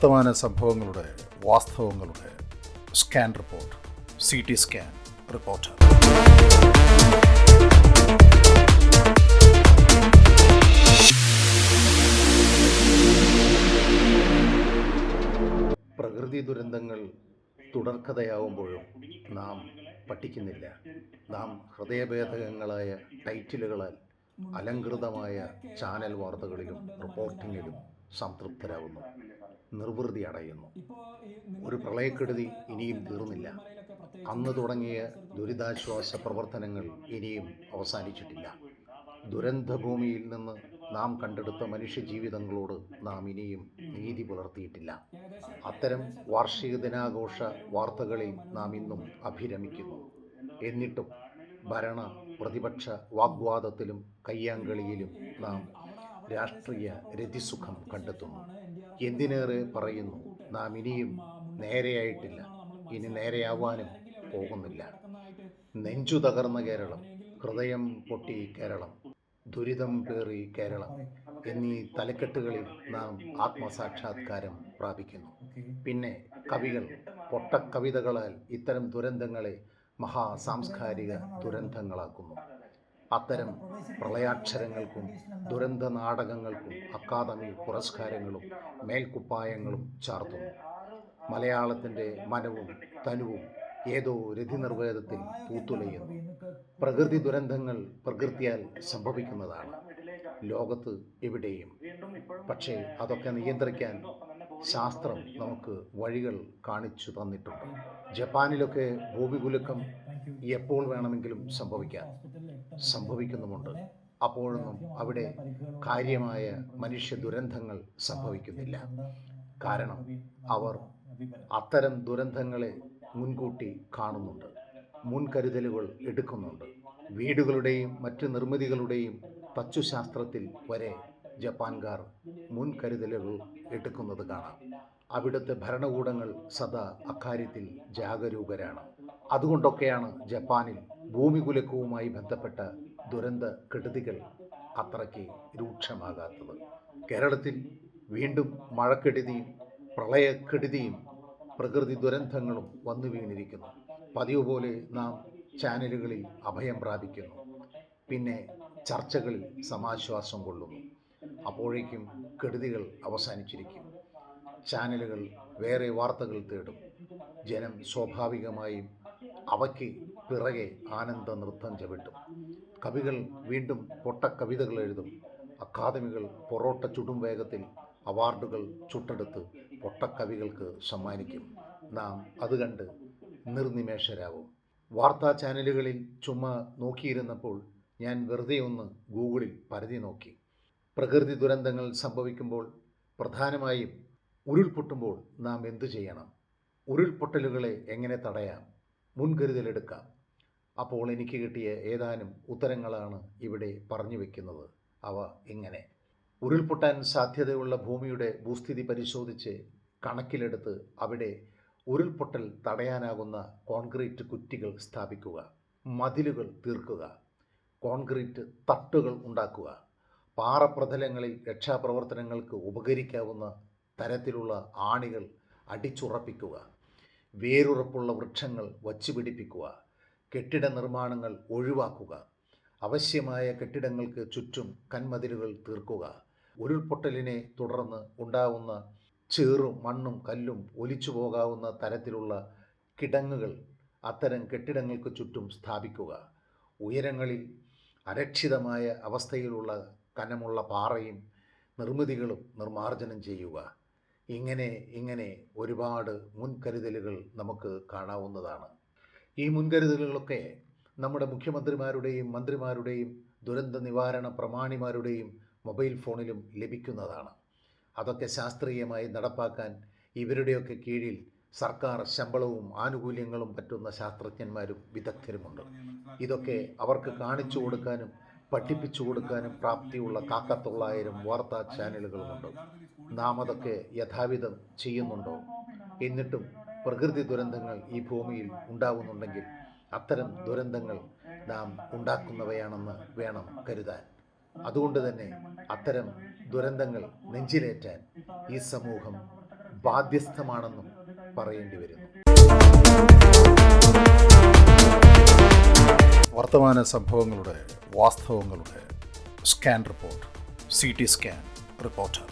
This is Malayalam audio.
വർത്തമാന സംഭവങ്ങളുടെ വാസ്തവങ്ങളുടെ scan report C T scan report. പ്രകൃതി ദുരന്തങ്ങൾ തുടർക്കഥയാവുമ്പോഴും നാം പഠിക്കുന്നില്ല. നാം ഹൃദയഭേദകങ്ങളായ ടൈറ്റിലുകളാൽ അലങ്കൃതമായ ചാനൽ വാർത്തകളിലും റിപ്പോർട്ടിങ്ങിലും സംതൃപ്തരാകുന്നു. നിർവൃതി അടയുന്നു. ഒരു പ്രളയക്കെടുതി ഇനിയും തീർന്നില്ല. അന്ന് തുടങ്ങിയ ദുരിതാശ്വാസ പ്രവർത്തനങ്ങൾ ഇനിയും അവസാനിച്ചിട്ടില്ല. ദുരന്തഭൂമിയിൽ നിന്ന് നാം കണ്ടെടുത്ത മനുഷ്യജീവിതങ്ങളോട് നാം ഇനിയും നീതി പുലർത്തിയിട്ടില്ല. അത്തരം വാർഷിക ദിനാഘോഷ വാർത്തകളിൽ നാം ഇന്നും അഭിരമിക്കുന്നു. എന്നിട്ടും ഭരണ പ്രതിപക്ഷ വാഗ്വാദത്തിലും കയ്യാങ്കളിയിലും നാം രാഷ്ട്രീയ രതിസുഖം കണ്ടെത്തുന്നു. എന്തിനേറെ പറയുന്നു? നാം ഇനിയും നേരെയായിട്ടില്ല. ഇനി നേരെയാവാനും പോകുന്നില്ല. നെഞ്ചു തകർന്ന കേരളം ഹൃദയം പൊട്ടി കേരളം ദുരിതം പേറി കേരളം എന്നീ തലക്കെട്ടുകളിൽ നാം ആത്മസാക്ഷാത്കാരം പ്രാപിക്കുന്നു. പിന്നെ കവികൾ പൊട്ടക്കവിതകളാൽ ഇത്തരം ദുരന്തങ്ങളെ മഹാസാംസ്കാരിക ദുരന്തങ്ങളാക്കുന്നു. അത്തരം പ്രളയാക്ഷരങ്ങൾക്കും ദുരന്ത നാടകങ്ങൾക്കും അക്കാദമി പുരസ്കാരങ്ങളും മേൽക്കുപ്പായങ്ങളും ചാർത്തുന്നു. മലയാളത്തിന്റെ മനവും തനുവും ഏതോ രതിനിർവേദത്തിൽ പൂത്തുലയുന്നു. പ്രകൃതി ദുരന്തങ്ങൾ പ്രകൃതിയാൽ സംഭവിക്കുന്നതാണ്. ലോകത്ത് എവിടെയും പക്ഷേ അതൊക്കെ നിയന്ത്രിക്കാൻ ശാസ്ത്രം നമുക്ക് വഴികൾ കാണിച്ചു തന്നിട്ടുണ്ട്. ജപ്പാനിലൊക്കെ ഭൂമികുലുക്കം എപ്പോൾ വേണമെങ്കിലും സംഭവിക്കാം. സംഭവിക്കുന്നുമുണ്ട്. അപ്പോഴൊന്നും അവിടെ കാര്യമായ മനുഷ്യ ദുരന്തങ്ങൾ സംഭവിക്കുന്നില്ല. കാരണം അവർ അത്തരം ദുരന്തങ്ങളെ മുൻകൂട്ടി കാണുന്നുണ്ട്. മുൻകരുതലുകൾ എടുക്കുന്നുണ്ട്. വീടുകളുടെയും മറ്റ് നിർമ്മിതികളുടെയും തച്ചുശാസ്ത്രത്തിൽ വരെ ജപ്പാൻകാർ മുൻകരുതലുകൾ എടുക്കുന്നത് കാണാം. അവിടുത്തെ ഭരണകൂടങ്ങൾ സദാ അക്കാര്യത്തിൽ ജാഗരൂകരാണ്. അതുകൊണ്ടൊക്കെയാണ് ജപ്പാനിൽ ഭൂമികുലക്കവുമായി ബന്ധപ്പെട്ട ദുരന്ത കെടുതികൾ അത്രയ്ക്ക് രൂക്ഷമാകാത്തത്. കേരളത്തിൽ വീണ്ടും മഴക്കെടുതിയും പ്രളയക്കെടുതിയും പ്രകൃതി ദുരന്തങ്ങളും വന്നു വീണിരിക്കുന്നു. പതിവ് പോലെ നാം ചാനലുകളിൽ അഭയം പ്രാപിക്കുന്നു. പിന്നെ ചർച്ചകളിൽ സമാശ്വാസം കൊള്ളുന്നു. അപ്പോഴേക്കും കെടുതികൾ അവസാനിച്ചിരിക്കും. ചാനലുകൾ വേറെ വാർത്തകൾ തേടും. ജനം സ്വാഭാവികമായും അവയ്ക്ക് പിറകെ ആനന്ദ നൃത്തം ചവിട്ടും. കവികൾ വീണ്ടും പൊട്ട കവിതകൾ എഴുതും. അക്കാദമികൾ പൊറോട്ട ചുടും വേഗത്തിൽ അവാർഡുകൾ ചുട്ടെടുത്ത് പൊട്ടക്കവികൾക്ക് സമ്മാനിക്കും. നാം അത് കണ്ട് നിർനിമേഷരാകും. വാർത്താ ചാനലുകളിൽ ചുമ്മാ നോക്കിയിരുന്നപ്പോൾ ഞാൻ വെറുതെ ഒന്ന് ഗൂഗിളിൽ പരതി നോക്കി. പ്രകൃതി ദുരന്തങ്ങൾ സംഭവിക്കുമ്പോൾ പ്രധാനമായും ഉരുൾപൊട്ടുമ്പോൾ നാം എന്തു ചെയ്യണം? ഉരുൾപൊട്ടലുകളെ എങ്ങനെ തടയാം? മുൻകരുതലെടുക്കാം അപ്പോൾ എനിക്ക് കിട്ടിയ ഏതാനും ഉത്തരങ്ങളാണ് ഇവിടെ പറഞ്ഞു വയ്ക്കുന്നത് അവ ഇങ്ങനെ. ഉരുൾപൊട്ടാൻ സാധ്യതയുള്ള ഭൂമിയുടെ ഭൂസ്ഥിതി പരിശോധിച്ച് കണക്കിലെടുത്ത് അവിടെ ഉരുൾപൊട്ടൽ തടയാനാകുന്ന കോൺക്രീറ്റ് കുറ്റികൾ സ്ഥാപിക്കുക. മതിലുകൾ തീർക്കുക. കോൺക്രീറ്റ് തട്ടുകൾ ഉണ്ടാക്കുക. പാറപ്രതലങ്ങളിൽ രക്ഷാപ്രവർത്തനങ്ങൾക്ക് ഉപകരിക്കാവുന്ന തരത്തിലുള്ള ആണികൾ അടിച്ചുറപ്പിക്കുക വേരുറപ്പുള്ള വൃക്ഷങ്ങൾ വച്ചുപിടിപ്പിക്കുക കെട്ടിട നിർമ്മാണങ്ങൾ ഒഴിവാക്കുക ആവശ്യമായ കെട്ടിടങ്ങൾക്ക് ചുറ്റും കന്മതിലുകൾ തീർക്കുക ഉരുൾപൊട്ടലിനെ തുടർന്ന് ഉണ്ടാവുന്ന ചേറും മണ്ണും കല്ലും ഒലിച്ചു പോകാവുന്ന തരത്തിലുള്ള കിടങ്ങുകൾ അത്തരം കെട്ടിടങ്ങൾക്ക് ചുറ്റും സ്ഥാപിക്കുക ഉയരങ്ങളിൽ അരക്ഷിതമായ അവസ്ഥയിലുള്ള കനമുള്ള പാറയും നിർമ്മിതികളും നിർമ്മാർജനം ചെയ്യുക. ഇങ്ങനെ ഇങ്ങനെ ഒരുപാട് മുൻകരുതലുകൾ നമുക്ക് കാണാവുന്നതാണ്. ഈ മുൻകരുതലുകളൊക്കെ നമ്മുടെ മുഖ്യമന്ത്രിമാരുടെയും മന്ത്രിമാരുടെയും ദുരന്ത നിവാരണ പ്രമാണിമാരുടെയും മൊബൈൽ ഫോണിലും ലഭിക്കുന്നതാണ്. അതൊക്കെ ശാസ്ത്രീയമായി നടപ്പാക്കാൻ ഇവരുടെയൊക്കെ കീഴിൽ സർക്കാർ ശമ്പളവും ആനുകൂല്യങ്ങളും പറ്റുന്ന ശാസ്ത്രജ്ഞന്മാരും വിദഗ്ധരുമുണ്ട്. ഇതൊക്കെ അവർക്ക് കാണിച്ചു കൊടുക്കാനും പഠിപ്പിച്ചു കൊടുക്കാനും പ്രാപ്തിയുള്ള കാക്കത്തൊള്ളായിരം വാർത്താ ചാനലുകളുമുണ്ട്. നാം അതൊക്കെ യഥാവിധം ചെയ്യുന്നുണ്ടോ? എന്നിട്ടും പ്രകൃതി ദുരന്തങ്ങൾ ഈ ഭൂമിയിൽ ഉണ്ടാവുന്നുണ്ടെങ്കിൽ അത്തരം ദുരന്തങ്ങൾ നാം ഉണ്ടാക്കുന്നവയാണെന്ന് വേണം കരുതാൻ. അതുകൊണ്ട് തന്നെ അത്തരം ദുരന്തങ്ങൾ നെഞ്ചിലേറ്റാൻ ഈ സമൂഹം ബാധ്യസ്ഥമാണെന്നും പറയേണ്ടി വരുന്നു. വർത്തമാന സംഭവങ്ങളുടെ വാസ്തവങ്ങളുടെ scan report. C T scan reporter